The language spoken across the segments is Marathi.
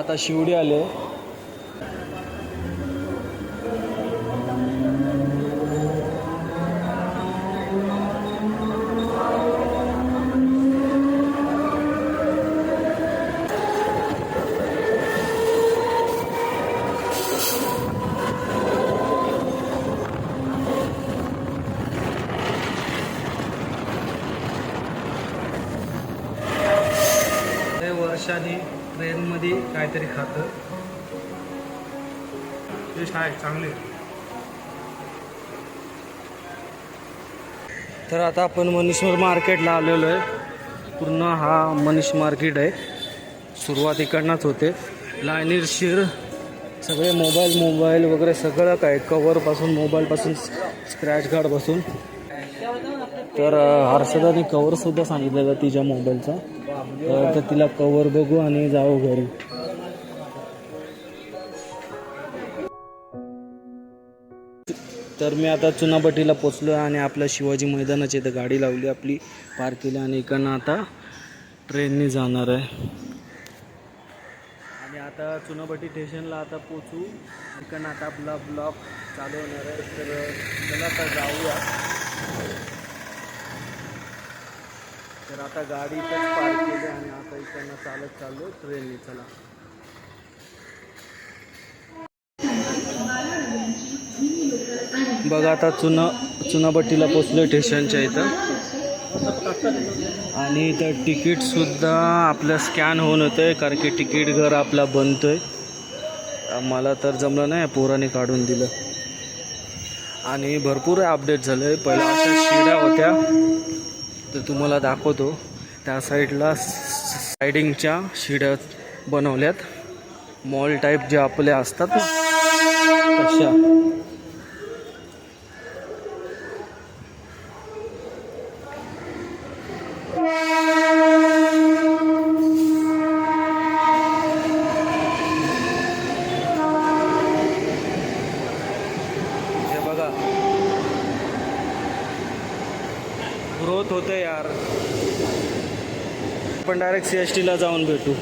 आता शिवडी आले. ते वर्षाने ट्रेनमध्ये काहीतरी खातं. टेस्ट आहे चांगली. तर आता आपण मनीश्वर मार्केटला आलेलो आहे. पूर्ण हा मनीष मार्केट आहे. सुरुवात इकडनंच होते. लायनीर शिर सगळे मोबाईल मोबाईल वगैरे सगळं काय कवरपासून मोबाईलपासून स्क्रॅच गार्डपासून तर हर्षदाने कवरसुद्धा सांगितलेलं तिच्या मोबाईलचा तर तिला कवर बघू आणि जाऊ घरी. तर मी आता चुनाभट्टीला पोचलो आणि आपल्या शिवाजी मैदानाची इथं गाडी लावली आपली पार्क केली आणि इकडनं आता ट्रेनने जाणार आहे. आणि आता चुनाभट्टी स्टेशनला आता पोचू. इकडनं आता आपला ब्लॉक चालू होणार आहे. तर चला आता जाऊया. तर आता गाडी इथंच पार्क केली आणि आता इकडनं चालत चाललो ट्रेनने. चला. बघा आता चुना चुनाभट्टीला पोचलो स्टेशनच्या इथं. आणि इथं तिकीटसुद्धा आपलं स्कॅन होऊन होतं आहे कारण की तिकीट घर आपला बनतोय. मला तर जमलं नाही पोराने काढून दिलं. आणि भरपूर अपडेट झालं आहे पहिल्या अशा शिड्या होत्या. तर तुम्हाला दाखवतो. त्या साईडला सायडिंगच्या शिड्या बनवल्यात. मॉल टाईप जे आपले असतात ना तशा हे बघा ग्रोथ होते यार आपण डायरेक्ट सी एस टीला जाऊन भेटू.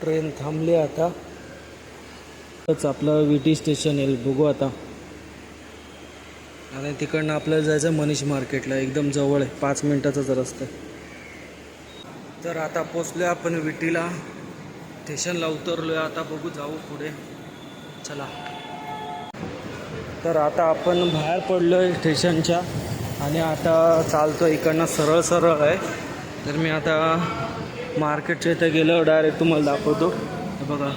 ट्रेन थांबली आता. आपलं व्ही टी स्टेशन येईल. बघू आता. आणि तिकडनं आपल्याला जायचं मनीष मार्केटला. एकदम जवळ आहे. पाच मिनटाचाच रस्ता आहे तर आता पोचलो आपण विटीला. स्टेशनला उतरलो आहे आता बघू जाऊ पुढे. चला. तर आता आपण बाहेर पडलो आहे स्टेशनच्या. आणि आता चालतो इकडनं सरळ सरळ आहे. तर मी आता मार्केटच्या इथं गेलो. डायरेक्ट तुम्हाला दाखवतो. बघा.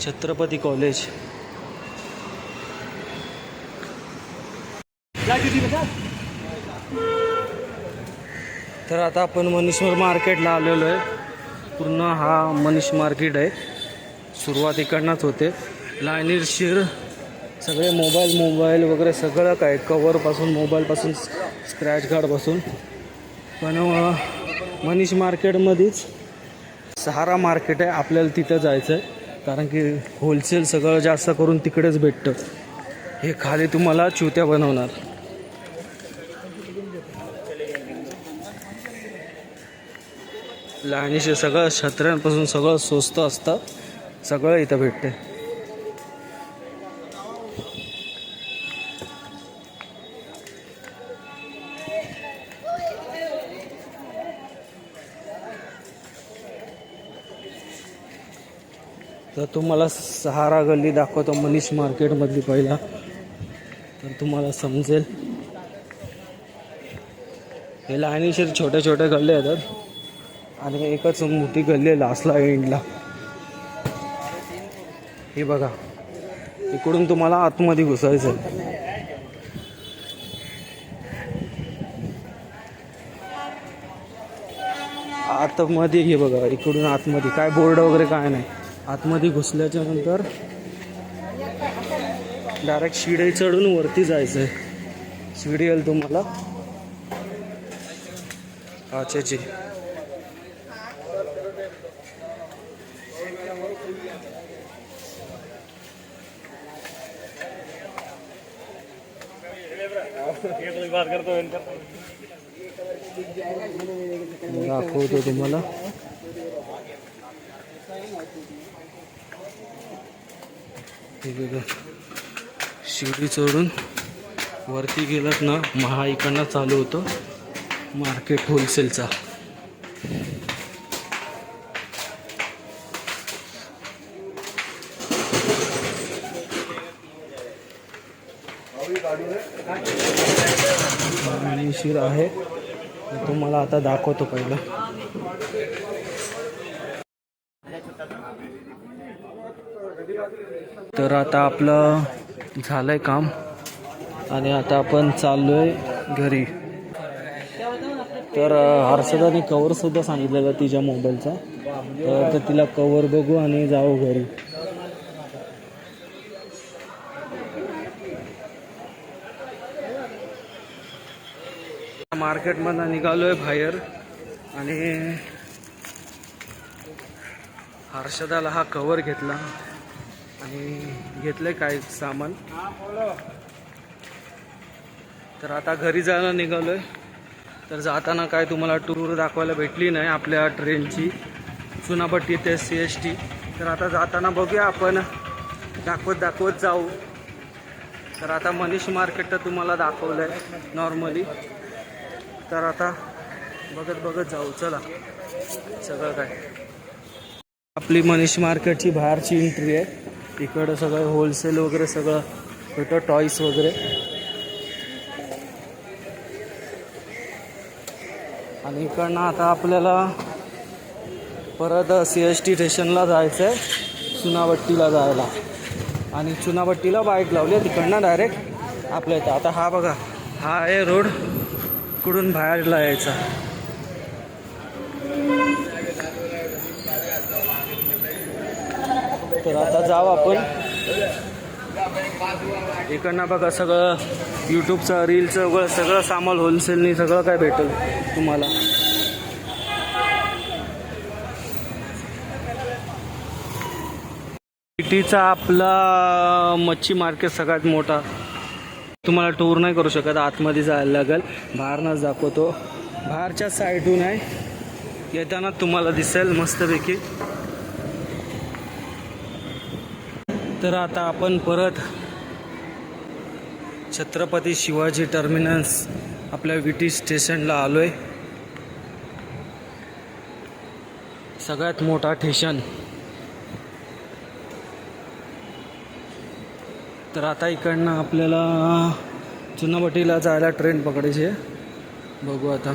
छत्रपती कॉलेज. तर आता आपण मनीषवर मार्केटला आलेलो आहे. पूर्ण हा मनीष मार्केट आहे. सुरुवात इकडनंच होते. लायनीर शिर सगळे मोबाईल मोबाईल वगैरे सगळं काय? कवरपासून मोबाईलपासून स्क्रॅच कार्डपासून पण मनीष मार्केटमध्येच सहारा मार्केट आहे. आपल्याला तिथं जायचं आहे कारण की होलसेल सगळं जास्त करून तिकडेच भेटतं. हे खाली तुम्हाला चुत्या बनवणार. लहानीचे सगळं छत्र्यांपासून सगळं स्वस्त असतं. सगळं इथं भेटते तर तुम्हाला सहारा गल्ली दाखवतो मनीष मार्केटमधली पहिला. तर तुम्हाला समजेल. हे लहानीशीर छोटे छोटे गल्ले येतात आणि एकच मोठी गल्ली आहे लास्टला एंडला हे बघा. इकडून तुम्हाला आतमध्ये घुसायचं आतमध्ये हे बघा इकडून आतमध्ये. काय बोर्ड वगैरे काय नाही. आतमध्ये घुसल्याच्या नंतर डायरेक्ट शिडी चढून वरती जायचं आहे शिडी येईल तुम्हाला. अच्छा जी दाखवतो तुम्हाला. हे बघा. शिडी चढून वरती गेलात ना महाइकांना चालू होतं. मार्केट होलसेलचा. शिर आहे. तो तुम्हाला आता दाखवतो पहिलं. तर आता आपलं झालं आहे काम. आणि आता आपण चाललो आहे घरी. तर हर्षदाने कवरसुद्धा सांगितलेला तिच्या मोबाईलचा तर तिला कवर बघू आणि जाऊ घरी. मार्केटमधनं आहे बाहेर. आणि हर्षदाला हा कवर घेतला. आणि घेतलंय काय सामान? तर आता घरी जायला निघालोय. तर जाताना काय तुम्हाला टूर दाखवायला भेटली नाही आपल्या ट्रेनची चुनापट्टी ते सी एस टी तर आता जाताना बघूया आपण. दाखवत दाखवत जाऊ. तर आता मनीष मार्केट तर तुम्हाला दाखवलं आहे नॉर्मली तर आता बघत बघत जाऊ. चला. सगळं काय. आपली मनीष मार्केटची बाहेरची एंट्री आहे. इकडं सगळं होलसेल वगैरे सगळं भेटतं टॉईस वगैरे. आणि इकडनं आता आपल्याला परत सी एस टी स्टेशनला जायचं आहे चुनाभट्टीला जायला. आणि चुनाभट्टीला बाईक लावली आहे तिकडनं डायरेक्ट आपल्या इथं. आता हा बघा हा आहे रोड कुठून बाहेरला यायचा आता जाऊ आपण. इकडनं बघा सगळं यूट्यूबचं रीलचं वगैरे सगळं सामान होलसेलनी सगळं काय भेटेल तुम्हाला. सिटीचा आपला मच्छी मार्केट सगळ्यात मोठा. तुम्हाला टूर नाही करू शकत आतमध्ये जायला लागेल. बाहेरनंच दाखवतो. बाहेरच्या साईडून आहे. येताना तुम्हाला दिसेल मस्तपैकी. तर आता आपण परत छत्रपती शिवाजी टर्मिनस आपल्या विटी स्टेशनला आलोय. सगळ्यात मोठा स्टेशन तर आता इकडनं आपल्याला चुनाभटीला जायला ट्रेन पकडायची आहे. बघू आता.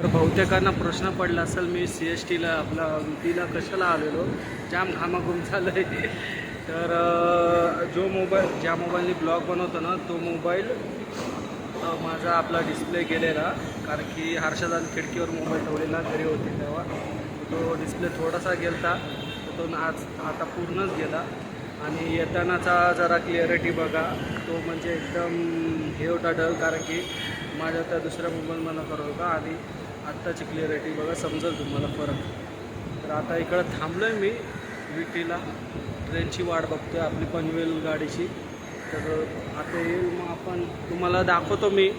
तर बहुतेकांना प्रश्न पडला असेल मी सी एस टीला आपला विटीला कशाला आलेलो? जाम घामाघूम झालं आहे तर जो मोबाईल ज्या मोबाईलने ब्लॉग बनवतो ना तो मोबाईल माझा आपला डिस्प्ले गेलेला. कारण की हर्षदान खिडकीवर मोबाईल ठेवलेला घरी होते तेव्हा. तो डिस्प्ले थोडासा गेलता. तर तो आज आता पूर्णच गेला. आणि येतानाचा जरा क्लिअरिटी बघा. तो म्हणजे एकदम हे होता डल कारण की माझ्या त्या दुसऱ्या मोबाईलमधनं करत होता. आणि आत्ताची क्लिअरिटी बघा समजेल तुम्हाला फरक. तर आता इकडं थांबलो आहे मी. विटीला ट्रेनची वाट बघतोय आपली पनवेल गाडीची. तर आता येईल मग आपण तुम्हाला दाखवतो मी.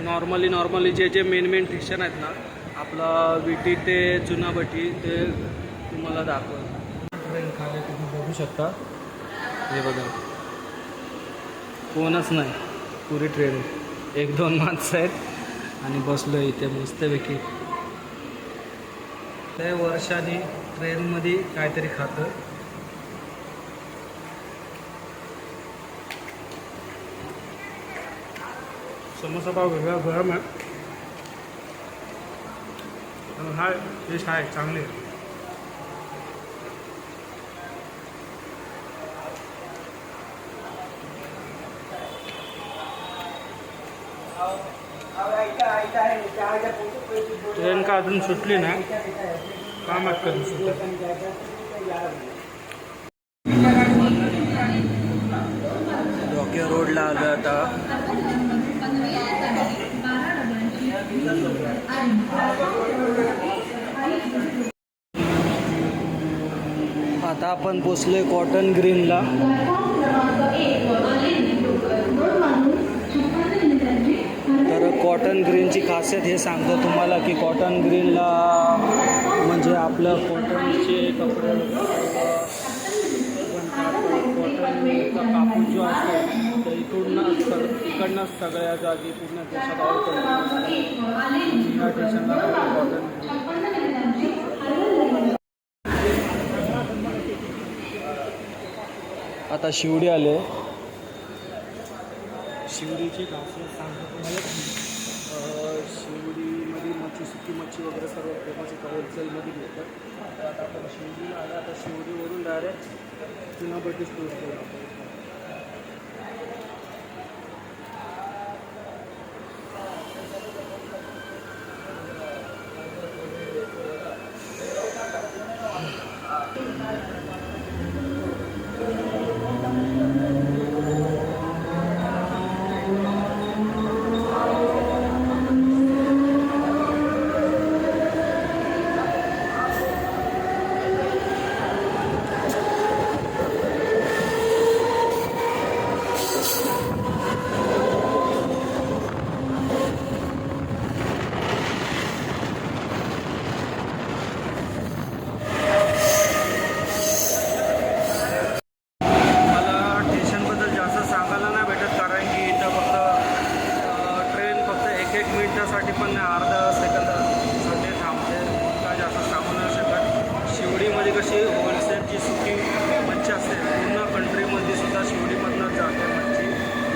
नॉर्मली नॉर्मली जे जे मेन मेन स्टेशन आहेत ना आपला विटी ते जुनाभटी ते तुम्हाला दाखवतो. ट्रेन खाली तुम्ही बघू शकता. हे बघा. कोणच नाही. पुरी ट्रेन एक दोन माणसं आहेत. आणि बसलो इथे मस्तपैकी. ते वर्षाने ट्रेनमध्ये काहीतरी खातं. समोसा पाव वेगळा गरम आहे. हा टेस्ट आहे चांगली ट्रेन का अजून सुटली ना कामात करू शकतो. डोके रोडला आलो आता. आता आपण पोचलोय कॉटन ग्रीनला तर कॉटन ग्रीनची खासियत हे सांगतो तुम्हाला की कॉटन ग्रीनला म्हणजे आपलं कॉटनचे कपडे कॉटनचा कापूस जो असतो तर इकडून सग- इकडनंच सगळ्या जागी पूर्ण देशात ऑल कंट्री कॉटन आता शिवडी आले शिवडीची खासियत सांगतो सर्व फेमस होलसेलमध्ये घेतात. आता आपण शिवजीला आलं आता शिवजीवरून डायरेक्ट चुनापट्टी स्टोर आपण मला स्टेशनबद्दल जास्त सांगायला नाही भेटत कारण की इथं फक्त ट्रेन फक्त एक एक मिनिटासाठी पण नाही अर्धा सेकंदासाठी थांबते काय जास्त सांगू नाही शकत शिवडीमध्ये कशी होलसेलची सुकी मच्छी असते पूर्ण कंट्रीमध्ये सुद्धा शिवडीमधनंच जाते मच्छी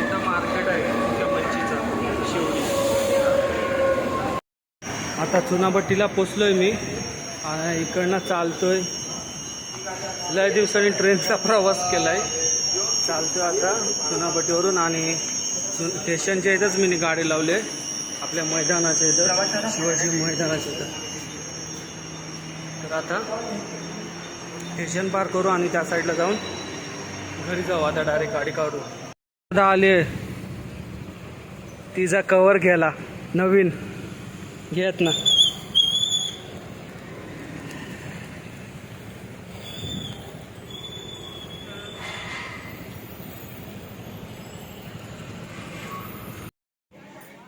इथं मार्केट आहे त्या मच्छीचं शिवडी आता चुनाभट्टीला पोचलोय मी. आणि इकडनं चालतोय. लय दिवसांनी ट्रेनचा प्रवास केला आहे चालतो आता चुनाभट्टीवरून आणि स्टेशनच्या इथंच मी गाडी लावली आहे आपल्या मैदानाच्या इथं. शिवाजी मैदानाच्या इथं. तर आता स्टेशन पार करू आणि त्या साईडला जाऊन घरी जाऊ आता डायरेक्ट गाडी काढू आता आले तिचा कवर घ्यायला. नवीन. घेत ना.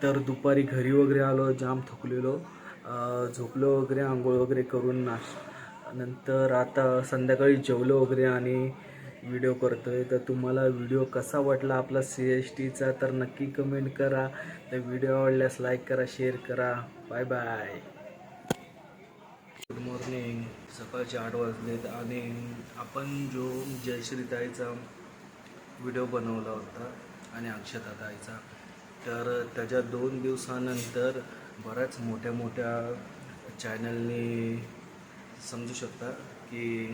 तर दुपारी घरी वगैरे आलो जाम थकलेलो. झोपलो वगैरे आंघोळ वगैरे करून नाश नंतर आता संध्याकाळी जेवलो वगैरे आणि व्हिडिओ करतोय. तर तुम्हाला व्हिडिओ कसा वाटला आपला सी एस टीचा तर नक्की कमेंट करा. तर व्हिडिओ आवडल्यास लाईक करा शेअर करा. बाय बाय गुड मॉर्निंग सकाळचे आठ वाजलेत आणि आपण जो जयश्रीताईचा व्हिडिओ बनवला होता आणि अक्षता ताईचा तर त्याच्या दोन दिवसानंतर बऱ्याच मोठ्या मोठ्या चॅनलनी समजू शकता की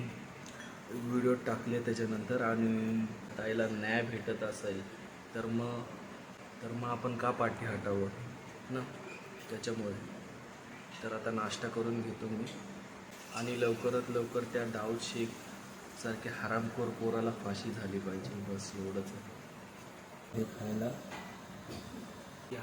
व्हिडिओ टाकले त्याच्यानंतर आणि ताईला न्याय भेटत असेल तर मग तर मग आपण का पाठी हटावं ना? त्याच्यामुळे. तर आता नाश्ता करून घेतो मी. आणि लवकरात लवकर त्या दाऊद शेख सारख्या हरामखोर पोराला फाशी झाली पाहिजे बस एवढंच हे खायला या